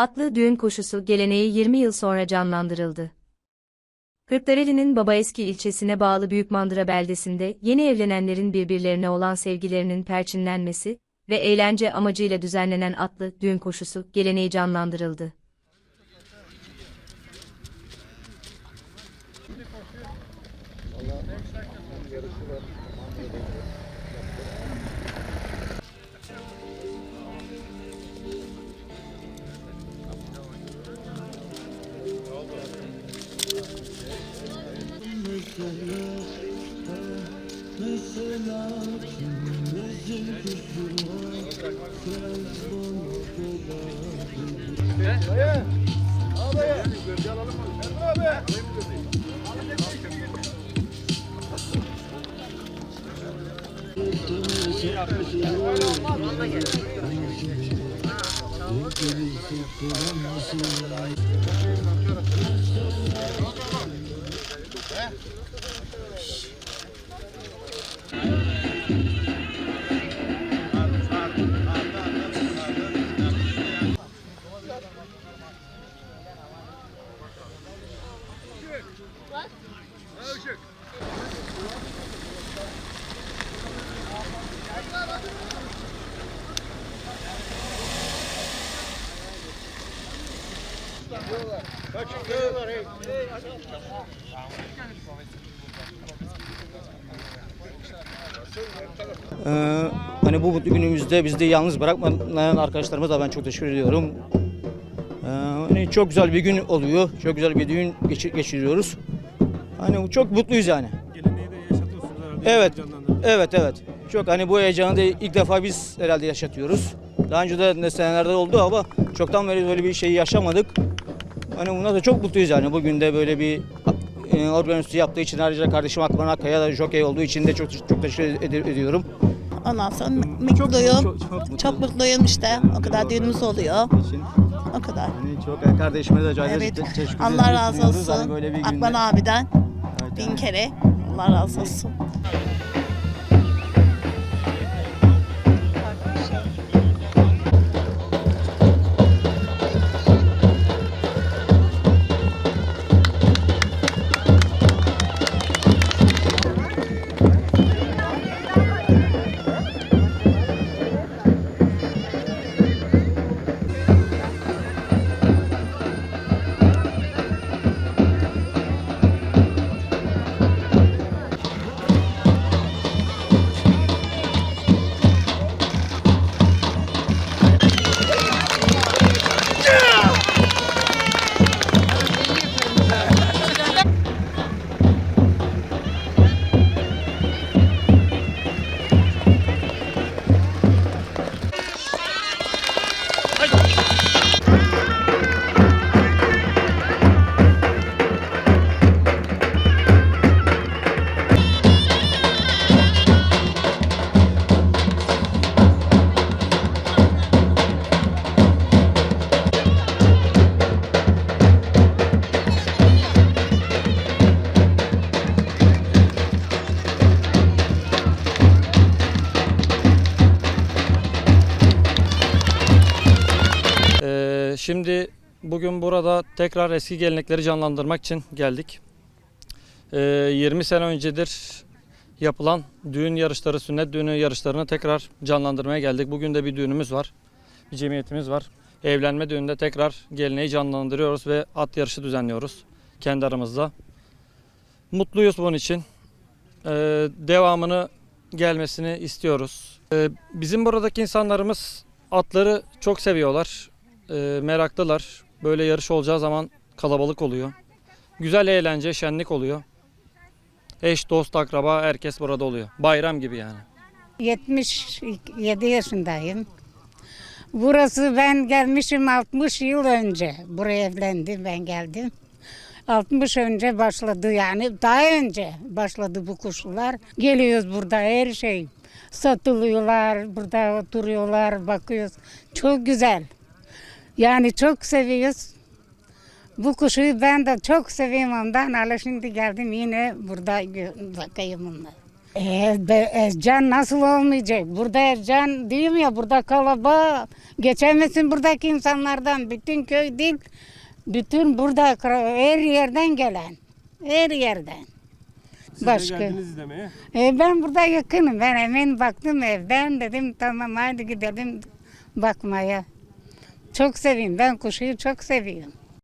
Atlı düğün koşusu geleneği 20 yıl sonra canlandırıldı. Kırklareli'nin Babaeski ilçesine bağlı Büyükmandıra beldesinde yeni evlenenlerin birbirlerine olan sevgilerinin perçinlenmesi ve eğlence amacıyla düzenlenen atlı düğün koşusu geleneği canlandırıldı. Dayı, al dayı. Alalım mı? Erdoğan abi. Alayım mı gözü? Thank you. What? Oh, sure. Ee, hani bu mutlu günümüzde bizi yalnız bırakmayan arkadaşlarıma da ben çok teşekkür ediyorum. Ee, hani çok güzel bir gün oluyor. Çok güzel bir düğün geçi- geçiriyoruz. Hani çok mutluyuz yani. Geleneği de yaşatıyorsunuz herhalde. Evet. Evet evet. Çok hani bu heyecanı da ilk defa biz herhalde yaşatıyoruz. Daha önce de ne senelerde oldu ama çoktan beri böyle bir şeyi yaşamadık. Hani buna da çok mutluyuz yani. Bugün de böyle bir e, organizasyon yaptığı için ayrıca kardeşim Akman Akkaya da jockey olduğu için de çok çok teşekkür ed- ediyorum. Ondan sonra mutluyum. çok- çok mutluyum. Çok mutluyum işte. O kadar düğünümüz oluyor. için O kadar. hani çok kardeşime de ayrıca Evet. te- teşekkür Allah razı. Hani olsun. böyle bir günde- Akban abiden Evet, bin yani. kere. Allah razı olsun. Şimdi bugün burada tekrar eski gelenekleri canlandırmak için geldik. Ee, 20 sene öncedir yapılan düğün yarışları, sünnet düğünü yarışlarını tekrar canlandırmaya geldik. Bugün de bir düğünümüz var. Bir cemiyetimiz var. Evlenme düğünde tekrar geleneği canlandırıyoruz ve at yarışı düzenliyoruz kendi aramızda. Mutluyuz bunun için. Ee, devamını gelmesini istiyoruz. Ee, bizim buradaki insanlarımız atları çok seviyorlar. Ee, meraklılar. Böyle yarış olacağı zaman kalabalık oluyor. Güzel eğlence, şenlik oluyor. Eş, dost, akraba herkes burada oluyor. Bayram gibi yani. 77 yaşındayım. Burası ben gelmişim 60 yıl önce. Buraya evlendim ben geldim. 60 önce başladı yani daha önce başladı bu kuşlar. Geliyoruz burada her şey. Satılıyorlar, burada oturuyorlar, bakıyoruz. Çok güzel. Yani çok seviyoruz. Bu kuşu ben de çok seviyorum ondan. Hala şimdi geldim yine burada bakayım onları. E, be- Ezcan nasıl olmayacak? Burada Ezcan diyeyim ya burada kalabalık. Geçemezsin buradaki insanlardan. Bütün köy değil. Bütün burada her yerden gelen. Her yerden. Siz Başka. de geldiniz izlemeye. E, ben burada yakınım. Ben hemen baktım evden dedim tamam hadi gidelim bakmaya. Çok seviyorum. Ben kuşu çok seviyorum.